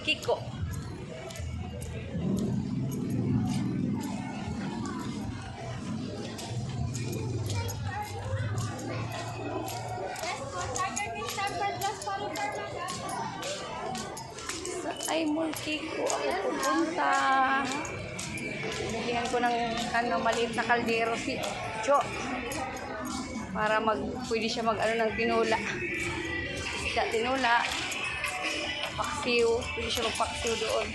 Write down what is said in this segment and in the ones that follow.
Kiko. Sa iMall Kiko ako pupunta. Bigyan ko ng ano, maliit na kaldero si Cho. Para mag, pwede siya mag ano ng tinula. Isda tinula. Paksiw. Pwede siya magpaksiw doon.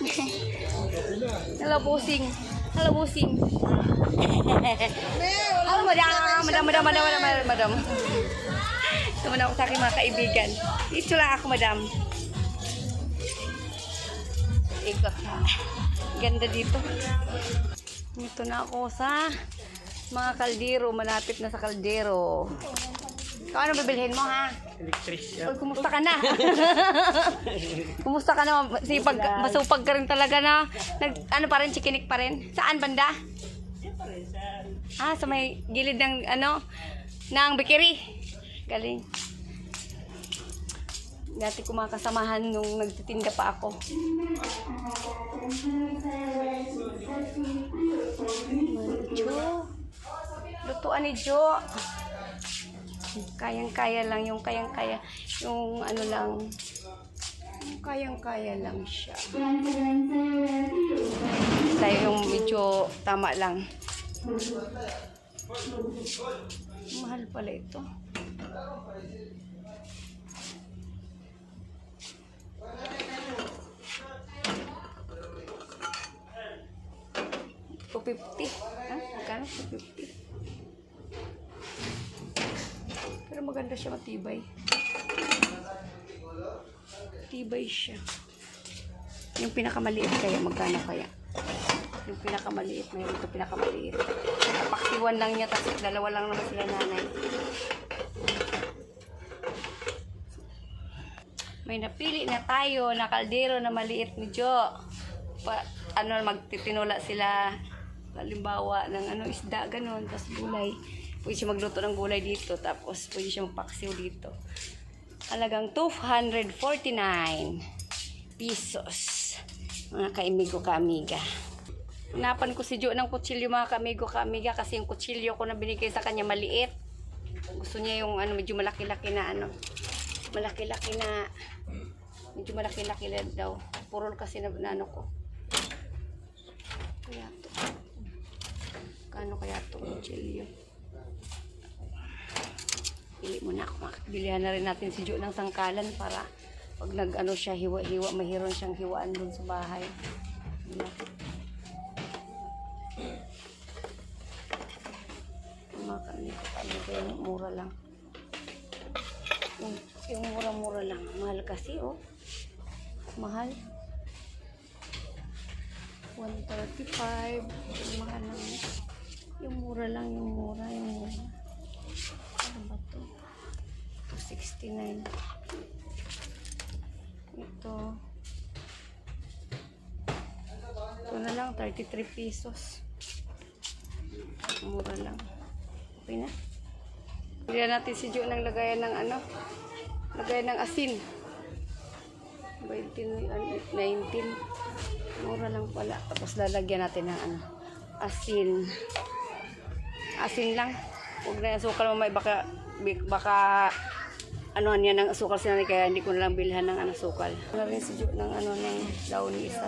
Hello, busing. Hello, busing. Hello, madam. Madam, madam, madam, madam, madam, madam. Naman ako sa aking mga kaibigan. Dito lang ako, madam. Ikot. Ganda dito. Dito na ako sa mga kaldero. Malapit na sa kaldero. Ikaw ano bibilhin mo, ha? Electrician. Uy, kumusta ka na? kumusta ka na? Sipag, masupag ka rin talaga na. Nag, ano pa rin, chikinik pa rin. Saan banda? Ah, sa may gilid ng, ano, ng bikiri. Galing. Dati ko mga kasamahan nung nagtitinda pa ako. Jo. Lutuan ni Jo. Kayang-kaya lang, yung kayang-kaya, yung ano lang, kayang-kaya lang siya. Tayo yung medyo tama lang. Mahal pala ito. Two fifty. Ha? Magkano? Two fifty. Pero maganda siya matibay. Tibay siya. Yung pinakamaliit kaya, magkano kaya? Yung pinakamaliit, mayroon ito pinakamaliit. Napaksiwan lang niya, tapos dalawa lang naman sila nanay. May napili na tayo na kaldero na maliit ni Jo. Pa, ano, magtitinula sila. Halimbawa, ng ano, isda, ganun. Tapos gulay. Pwede siya magluto ng gulay dito. Tapos pwede siya magpaksiw dito. Halagang 249 pesos. Mga kaimigo ka-amiga. Hanapan ko si Jo ng kutsilyo mga kamigo ka-amiga kasi yung kutsilyo ko na binigay sa kanya maliit. Gusto niya yung ano medyo malaki-laki na ano. Malaki-laki na medyo malaki-laki daw. Purol kasi na, na ano ko. Kaya to. Kano kaya to kutsilyo? Pili muna ako. Bilihan na rin natin si Jo ng sangkalan para pag nag ano siya hiwa-hiwa, mahiron siyang hiwaan dun sa bahay. Mga kanito ano ba yung mura lang yung, yung mura-mura lang mahal kasi oh mahal 135 yung mahal lang mura lang yung mura yung mura ano ba to 269 ito ito na lang 33 pesos mura lang Okay na. Bigyan natin si Jo ng lagayan ng ano? Lagayan ng asin. 20, ano, 19. Mura lang pala. Tapos lalagyan natin ng ano? Asin. Asin lang. Huwag na asukal mamay. Baka, baka ano niya ng asukal sila kaya hindi ko na lang bilhan ng ano, asukal. Ano rin si Jo ng ano ng daon ni isa.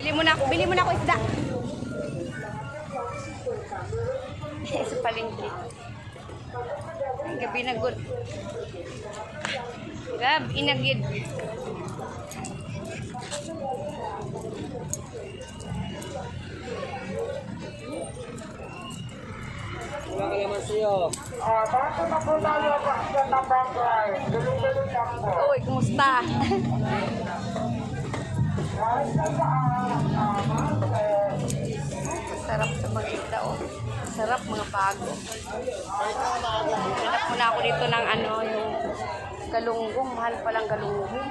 Bili mo na ako, bili mo na ako isda. sa palengke. Ang gabi na good. Gab, inagid. Wala ka naman sa'yo. Uy, kumusta? Sarap sa mga isda, oh. Sarap mga pago. Hanap muna ako dito ng ano, yung galunggong. Mahal palang galunggong.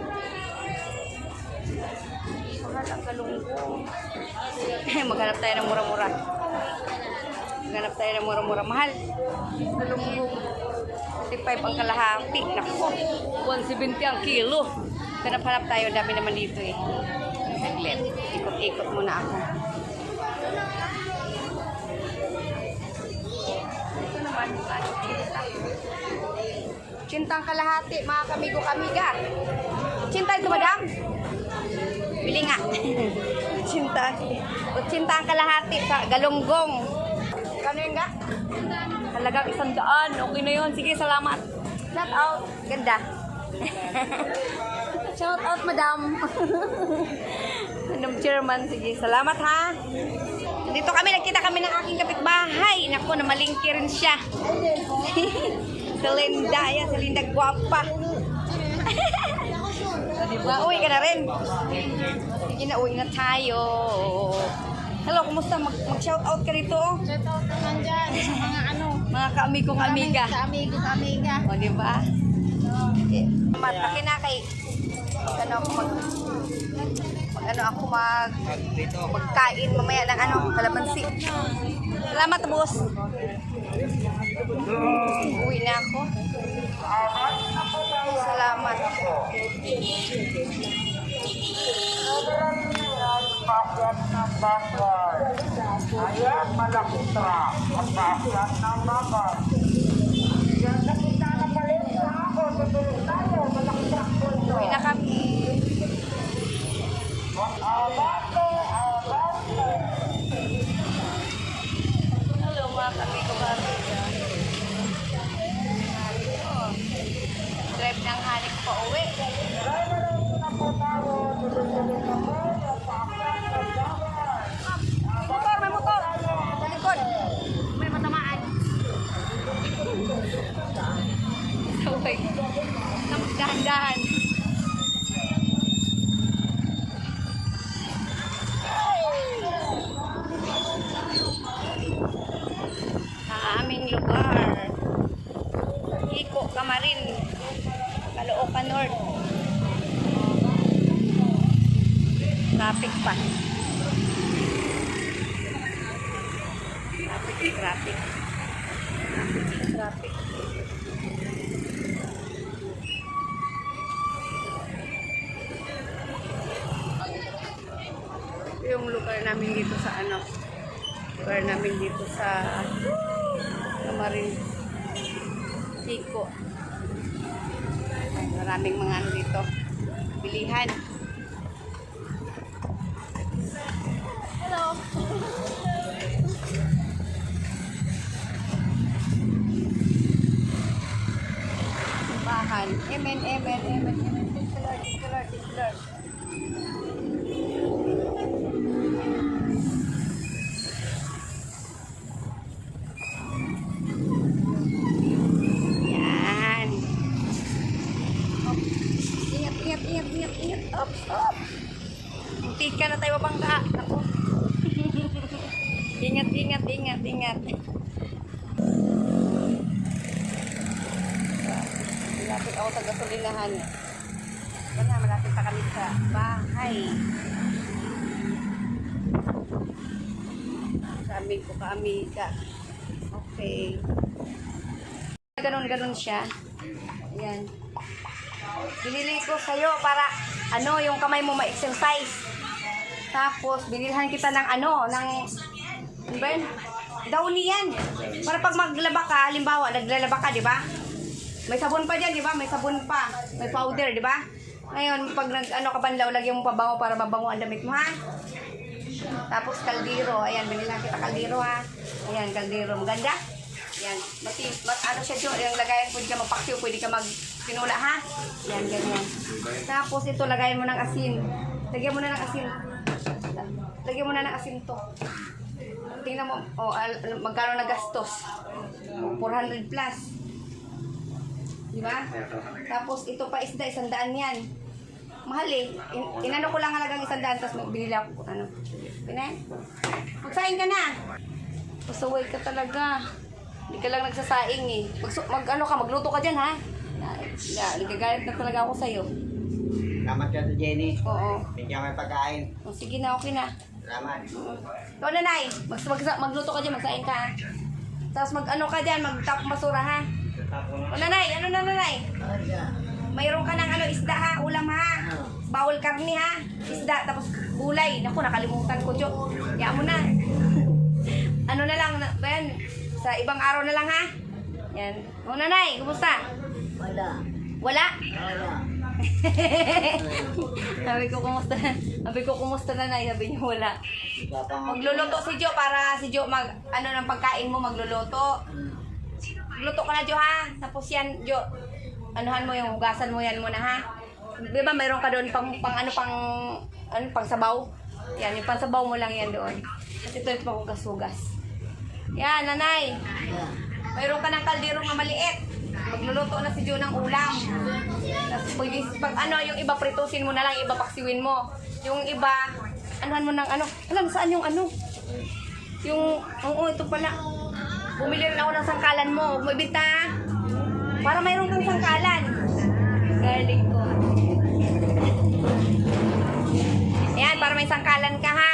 Mahal ang galunggong. Maghanap tayo ng mura-mura. Maghanap tayo ng mura-mura. Mahal. Galunggong. 45 ang kalahati. Naku. 170 ang kilo. Hanap-hanap tayo. Dami naman dito eh. Saglit. Ikot-ikot muna ako. Ito naman. ano, Cinta. Cinta ang kalahati. Mga kamigo kamiga. Cinta ito, madam? Bili nga. Cinta. Cinta ang kalahati sa galunggong. Kano yun nga? Halagang isang daan. Okay na yun. Sige, salamat. Shout out. Ganda. Shout out, madam. Madam Chairman, sige. Salamat, ha. Dito kami, nagkita kami ng aking kapitbahay. Naku, namalingki rin siya. si Linda, yan. Si Linda, gwapa. O, diba? Ka na rin. Sige na, uwi na tayo. Hello, kumusta? Mag, mag-shout out ka rito, oh. Shout out naman dyan sa mga ano. Mga kaamigong amiga. Sa amigo sa amiga. O, di ba? Okay. Mataki na kay ano ako mag mag ano ako mag Dito. magkain mamaya ng ano kalamansi. Salamat boss. Uwi na ako. Salamat. Bangkay. Ayan, malaking truck. Ang pakyat ng. Yan, nakita na pala yung ako. Tutulog tayo. Malaking truck po ito. Uwi na kami. Abante, abante. Mga kami kumariga. Drive ng hanik pa uwi. Diretso na po tayo. Tuloy-tuloy na po. Ang pakyat ng bangkay. Motor, may motor. Sa likod. May matamaan. Saway. Dahan-dahan. Sa aming lugar. Iko, Kamarin. Caloocan North. Traffic pa. Traffic, traffic. Traffic. Yung lugar namin dito sa ano, lugar namin dito sa Kamarin Chico. Maraming mga ano dito, bilihan. Muntik ka na tayo mabangga. Ako. ingat, ingat, ingat, ingat. Malapit ako sa gasolinahan. Na, malapit na kami sa bahay. Sabi ko ka, amiga. Okay. Ganon-ganon siya. Ayan. Binili ko sa'yo para, ano, yung kamay mo ma-exercise. Tapos, binilhan kita ng ano, ng, ano ba yun? Para pag maglaba ka, halimbawa, naglalaba ka, di ba? May sabon pa dyan, di ba? May sabon pa. May powder, di ba? Ngayon, pag nag, ano ka banlaw, lagyan mo pabango para mabango ang damit mo, ha? Tapos kaldero. Ayan, binila kita kaldero, ha? Ayan, kaldero. Maganda? Ayan. Mati, mat, ano siya, Jo? Yung lagayan, pwede ka magpaksiw, pwede ka mag pinula, ha? Ayan, ganyan. Tapos ito, lagayan mo ng asin. Lagyan mo na ng asin. Lagyan mo na ng asin to. Tingnan mo, oh, magkano na gastos? Oh, 400 plus. Di ba? Tapos ito pa isda, isang daan yan. Mahal eh. In, inano ko lang halagang isang daan, tapos binili ako, ano. Pinan? Magsaing ka na. Pasaway ka talaga. Hindi ka lang nagsasaing eh. Mag, mag ano ka, magluto ka dyan ha. Na, na, nagagalit na talaga ako sa'yo. Salamat ka to Jenny. Oo. Bigyan mo yung pagkain. O, sige na, okay na. Salamat. Ikaw nanay, mag, mag, magluto ka dyan, magsain ka. ha? Tapos mag ano ka dyan, magtapong basura ha. O nanay, ano na nanay? Mayroon ka ng ano, isda ha, ulam ha. Bawal karni ha. Isda, tapos gulay. Naku, nakalimutan ko, Jo. Kaya mo na. ano na lang, na, yan? Sa ibang araw na lang ha. Yan. O nanay, kumusta? Wala. Wala? Wala. Sabi ko, kumusta na? Sabi ko, kumusta na na? Sabi niya, wala. Magluluto si Jo para si Jo mag, ano ng pagkain mo, magluluto. Luto ka na, Jo, ha? Tapos yan, Jo, anuhan mo yung hugasan mo yan muna, ha? Di ba mayroon ka doon pang, pang ano, pang, ano, pang sabaw? Yan, yung pang mo lang yan doon. At ito yung panghugas-hugas. Yan, nanay. Mayroon ka ng kaldero na maliit. Magluluto na si Jo ng ulam. Tapos pag, ano, yung iba pritusin mo na lang, iba paksiwin mo. Yung iba, anuhan mo ng ano. Alam, saan yung ano? Yung, oo, ito pala. Bumili rin ako ng sangkalan mo. Bumibita. ha? Para mayroon kang sangkalan. Galing ko. Ayan, para may sangkalan ka ha.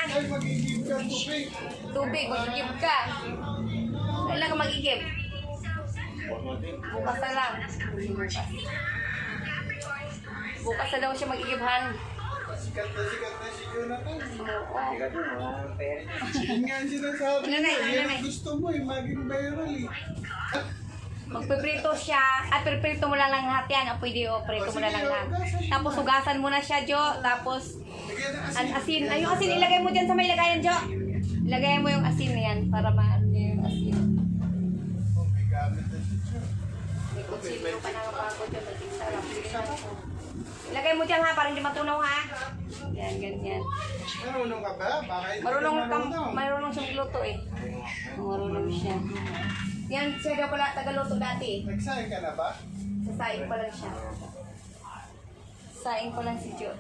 Tubig, magigib ka. Kailan ka magigib? Bukas na lang. Bukas. Bukas na daw siya magigibhan. Sikat na sikat na si Jonathan. Oo. Sikat mo, wala nang pera. Yun nga ang sinasabi Ano na, ano na? gusto mo eh, maging viral eh. Magpiprito siya. At piprito mo lang lang lahat yan. O pwede o, prito mo na lang lahat. Tapos hugasan mo na siya, Jo. Tapos, an asin. Ay, yung asin, ilagay mo dyan sa may lagayan, Jo. Ilagay mo yung asin na yan para maano niya yung asin. May gamit na si John. May kutsilyo pa na kapagod dyan. May sarap. Ilagay mo dyan ha, para hindi matunaw ha. Yan, ganyan. Marunong ka ba? Hindi Marunong marunong. marunong siyang luto eh. Marunong siya. Yan, siya daw pala tagaluto dati. Nagsahin ka na ba? Sa saing pa lang siya. Saing pa lang si Jo.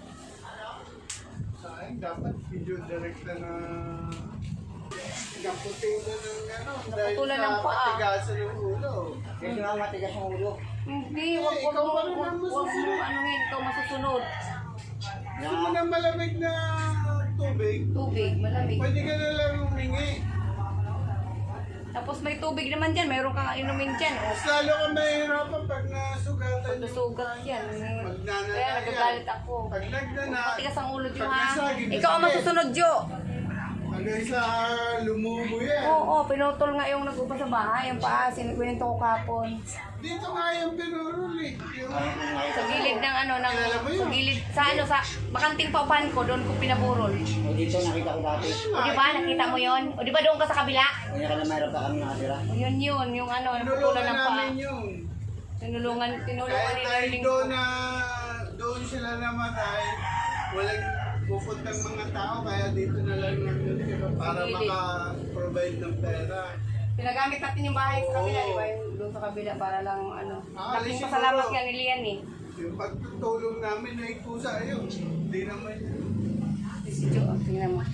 Saan? Dapat video director na Naputin na ng ano, sa ng paa. patigasan ng ulo. Kasi nga matigas ang ulo. Hindi, wag wag ikaw mo, pa rin wag ang wag mo, masusunod. ano yun, ikaw masusunod. Gusto mo ng malamig na tubig? Tubig, malamig. Pwede ka na lang humingi. Tapos may tubig naman dyan, mayroon kang inumin dyan. O, Mas lalo ka mahihirapan pag nasugatan yung Nasugat yan. Magnanana Kaya nagagalit ako. Pag nagnana, Matigas ang ulo Jo pag ha. nasagi, Ikaw ang masusunod Jo. Hanggang sa lumubo yan. Oo, pinutol nga yung nag-upa sa bahay, yung paa, sinikwento ko kapon. Dito nga yung pinurol eh. Yung, Sa gilid ng ano, ng, Kilala mo yun? sa gilid, sa ano, sa bakanting paupahan ko, doon ko pinaburol. O dito nakita ko dati. O di ba, nakita mo yon? O di ba doon ka sa kabila? Kanya ka na mayroon pa kami nakatira. O yun yun, yung ano, yung putulan pinulungan ng paa. namin yun. Tinulungan, tinulungan Kahit ni dahil Darling doon na doon sila namatay, walang pupuntang mga tao, kaya dito na lang sila para maka-provide ng pera. Pinagamit natin yung bahay sa kabila, Oo. di ba? Yung doon sa kabila para lang ano. Ah, Laking siguro. pasalamat nga ni Lian eh. Yung pagtutulong namin na ikusa ayun, hindi naman Si Jo, oh, tingnan mo.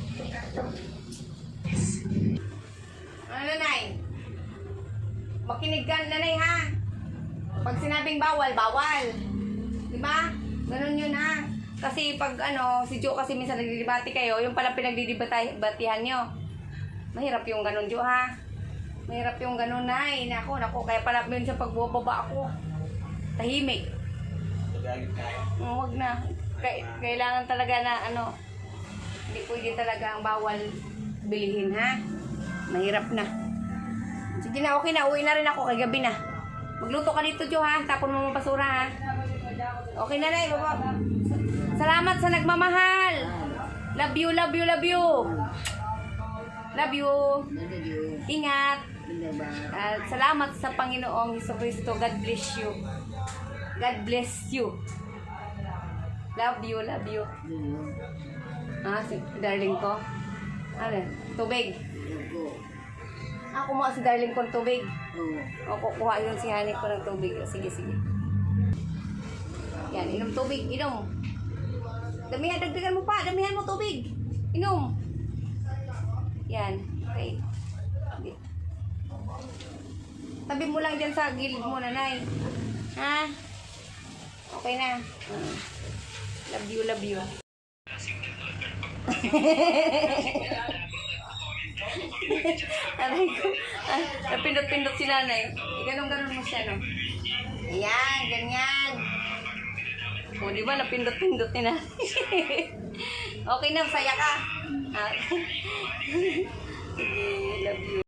Ano nanay? Makinig ka nanay ha. Pag sinabing bawal, bawal. Di ba? Ganun yun ha. Kasi pag ano, si Jo kasi minsan nagdidebate kayo, yung pala pinagdidebatihan nyo. Mahirap yung ganun Jo ha. Mahirap yung ganun nay. Nako, nako. Kaya pala minsan pag bumababa ako, tahimik. Galit tayo. Oh, wag na. Kailangan talaga na ano, hindi pwede talaga ang bawal bilihin ha. Mahirap na. Sige na, okay na. Uwi na rin ako. Kay gabi na. Magluto ka dito, Jo, ha? Tapon mo mga basura, ha? Okay na, Nay. Baba. Salamat sa nagmamahal. Love you, love you, love you. Love you. Ingat. At salamat sa Panginoong Hesus Kristo. God bless you. God bless you. Love you, love you. Ah, si darling ko. Ano? Tubig. Ah, kumuha si darling ko ng tubig. O, kukuha yun si Hanip ko ng tubig. Sige, sige. Yan, inom tubig. Inom. Damihan, dagdagan mo pa. Damihan mo tubig. Inom. Yan. Okay. Tabi mo lang dyan sa gilid mo, nanay. Ha? Okay na. Love you, love you. Aray ko. Ah, napindot-pindot si nanay. Ganun-ganun mo siya, no? Ayan, ganyan. O, di ba, napindot-pindot ni nanay. okay na, saya ka. Ah. Sige, love you.